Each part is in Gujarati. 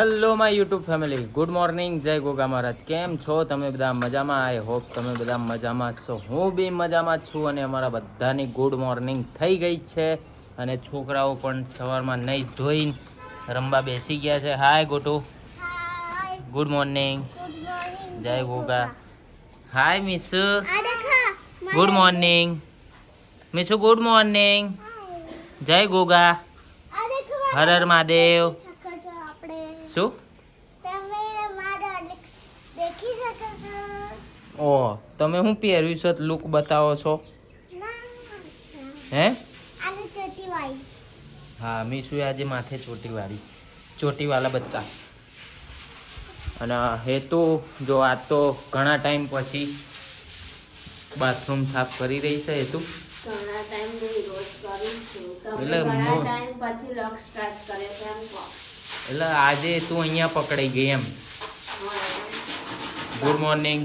Hello my YouTube family good morning Jai Goga Maharaj. કેમ છો? તમે બધા મજામાં? આઈ હોપ તમે બધા મજામાં છો. હું બી મજામાં છું અને અમારા બધાની ગુડ મોર્નિંગ થઈ ગઈ છે અને છોકરાઓ પણ સવારમાં નહીં ધોઈને રમવા બેસી ગયા છે. હાય ગોટુ. Good morning Jai Goga. Hi Misu good morning Misu good morning Jai Goga. Har Har Mahadev. શું? ઓ તમે શું પહેર્યું છો? લુક બતાવો છો. હે? હા મીશું આજે માથે ચોટી વાળી ચોટીવાલા બચ્ચા. અને હેતુ જો આ તો ઘણા ટાઈમ પછી બાથરૂમ સાફ કરી રહી છે હેતુ. ઘણા ટાઈમ રોજ કરું છું. એટલે ઘણા ટાઈમ પછી લોક સ્ટાર્ટ કરે છે એમ કહો. એટલે આજે તું અહીંયા પકડાઈ ગઈ એમ. ગુડ મોર્નિંગ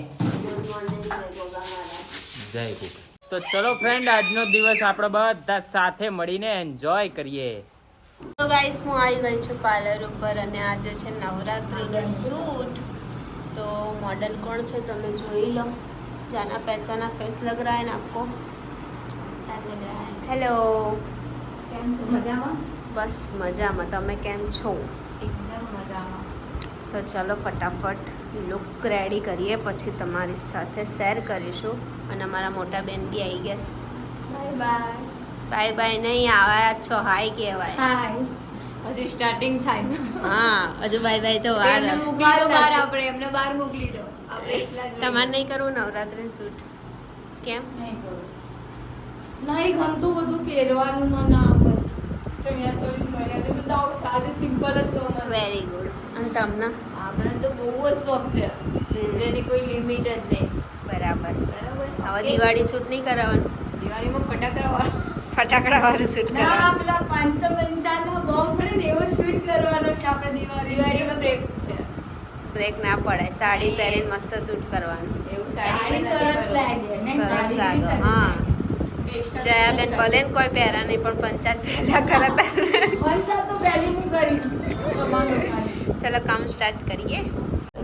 જય ગોગા તો ચલો ફ્રેન્ડ આજનો દિવસ આપણે બધા સાથે મળીને એન્જોય કરીએ. તો ગાઈસ હું આવી ગઈ છું પાર્લર ઉપર અને આજે છે નવરાત્રિનો શૂટ. તો મોડલ કોણ છે તમે જોઈ લો. જાના પહેચાના ફેસ લગ રહા હે ને આપકો? હેલો કેમ છો? મજામાં? બસ મજામાં. તમે કેમ છો? તો ચાલો ફટાફટ લુક રેડી કરીએ પછી તમારી સાથે શેર કરીશું. અને અમારા મોટા બેન બી આવી ગયા છે. બાય બાય બાય બાય નહીં આવ્યા છો હાય કહેવાય. હાય હજુ સ્ટાર્ટિંગ થાય છે. હા હજુ બાય બાય તો વાર મોકલી દો બહાર આપણે એમને બહાર મોકલી દો. આપણે તમારે નહીં કરવું નવરાત્રિ શૂટ કેમ? નહીં કરું નહીં ગમતું બધું પહેરવાનું મને મળ્યા છે. સાદું સિમ્પલ જ વેરી ગુડ અને તમને? આપણે તો બહુ જ શોખ છે. જેની કોઈ લિમિટ જ નહીં. બરાબર. બરાબર? હવે દિવાળી શૂટ નહીં કરાવવાનું? દિવાળીમાં ફટાકડા વાળો. ફટાકડા વાળું શૂટ ના પેલા પાંચસો પંચાવન બોમ્બ પડે ને એવો શૂટ કરવાનો છે આપણે દિવાળી દિવાળીમાં બ્રેક છે. બ્રેક ના પડે. સાડી પહેરીને મસ્ત શૂટ કરવાનું. એવું સાડી સરસ લાગે. સરસ લાગે. હા. જયાબેન ભલે ને કોઈ પહેરા નહીં પણ પંચાયત પહેલા કરતા પંચા તો પહેલી હું કરીશ. ચલો કામ સ્ટાર્ટ કરીએ.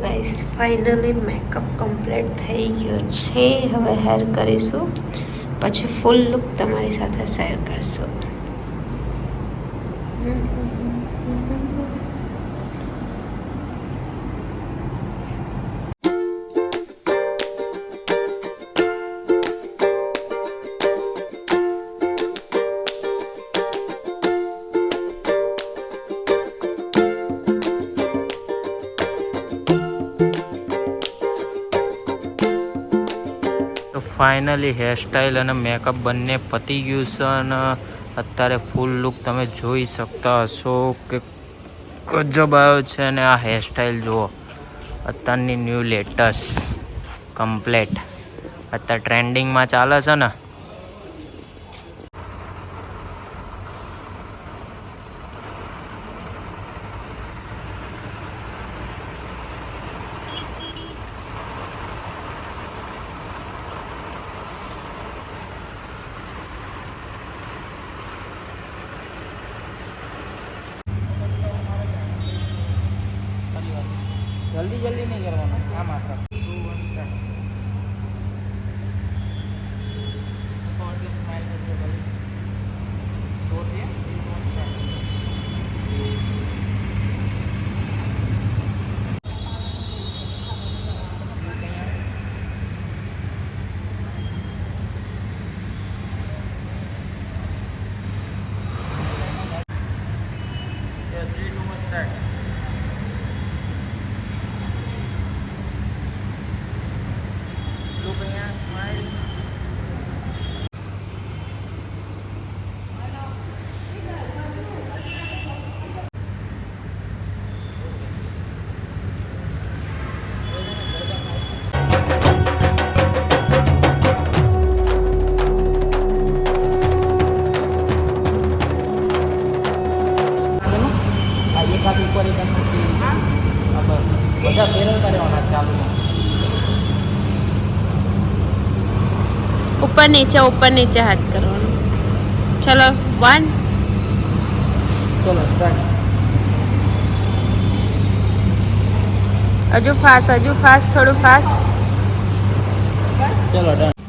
ગાઈસ ફાઇનલી મેકઅપ કમ્પ્લીટ થઈ ગયો છે. હવે હેર કરીશું. પછી ફૂલ લુક તમારી સાથે શેર કરશું. ફાઇનલી હેરસ્ટાઈલ અને મેકઅપ બંને પતી ગયું છે અને અત્યારે ફૂલ લુક તમે જોઈ શકતા હશો કે ગજબ આવ્યો છે અને આ હેરસ્ટાઈલ જુઓ. અત્યારની ન્યૂ લેટેસ્ટ કમ્પ્લેટ અત્યારે ટ્રેન્ડિંગમાં ચાલે છે ને? જલ્દી જલ્દી નહીં કરવાનું આ માત્ર ઉપર નીચે ઉપર નીચે હાથ કરવાનો. ચલો વન ચલો સ્ટાર્ટ હજુ ફાસ્ટ હજુ ફાસ્ટ થોડું ફાસ્ટ ચલો ડન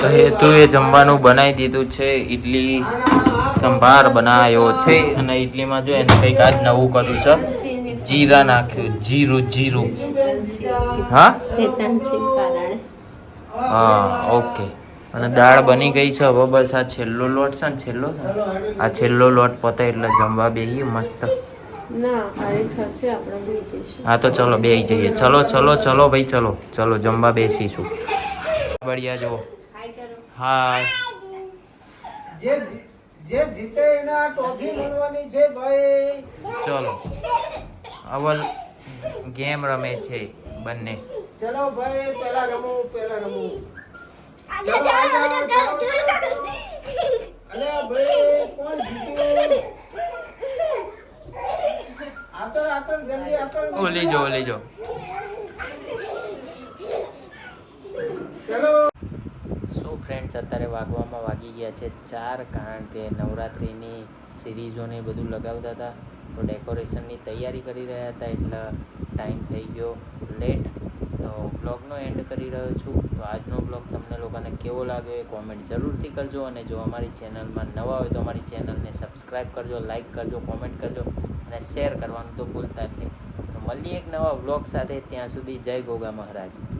તો હેતુએ જમવાનું બનાવી દીધું છે ઇડલી સંભાર બનાવ્યો છે અને ઇડલીમાં જો એને કંઈક આજ નવું કર્યું છે જીરા નાખ્યું જીરું જીરું. હા? હા ઓકે. અને દાળ બની ગઈ છે હવે બસ આ છેલ્લો લોટ છે ને છેલ્લો આ છેલ્લો લોટ પતે એટલે જમવા બેહીએ મસ્ત. હા તો ચલો બે જઈએ. ચલો ચલો ચલો ભાઈ ચલો. ચલો જમવા બેસીશું. બળિયા જુઓ. હા જે જી- જે જીતે એના ટ્રોફી મળવાની છે ભાઈ. ચલો. અવલ ગેમ રમે છે બંને. ચલો ભાઈ પેલા રમો પેલા રમો. ચલો. અલ્યા ભાઈ કોણ જીત્યું? આતર આતર જલ્દી આતર. ઓલી જો ઓલી જો ચલો સો ફ્રેન્ડ્સ અત્યારે વાગવામાં વાગી ગયા છે ચાર, કારણ કે નવરાત્રિની સિરીઝોને બધું લગાવતા હતા. તો ડેકોરેશનની તૈયારી કરી રહ્યા હતા, એટલે ટાઈમ થઈ ગયો લેટ. તો બ્લોગનો એન્ડ કરી રહ્યો છું. તો આજનો બ્લોગ તમને લોકોને કેવો લાગ્યો એ કોમેન્ટ જરૂરથી કરજો. અને જો અમારી ચેનલમાં નવા હોય તો અમારી ચેનલને સબસ્ક્રાઈબ કરજો લાઈક કરજો કોમેન્ટ કરજો અને શેર કરવાનું તો ભૂલતા જ નહીં. તો મળીએ એક નવા બ્લોગ સાથે. ત્યાં સુધી જય ગોગા મહારાજ.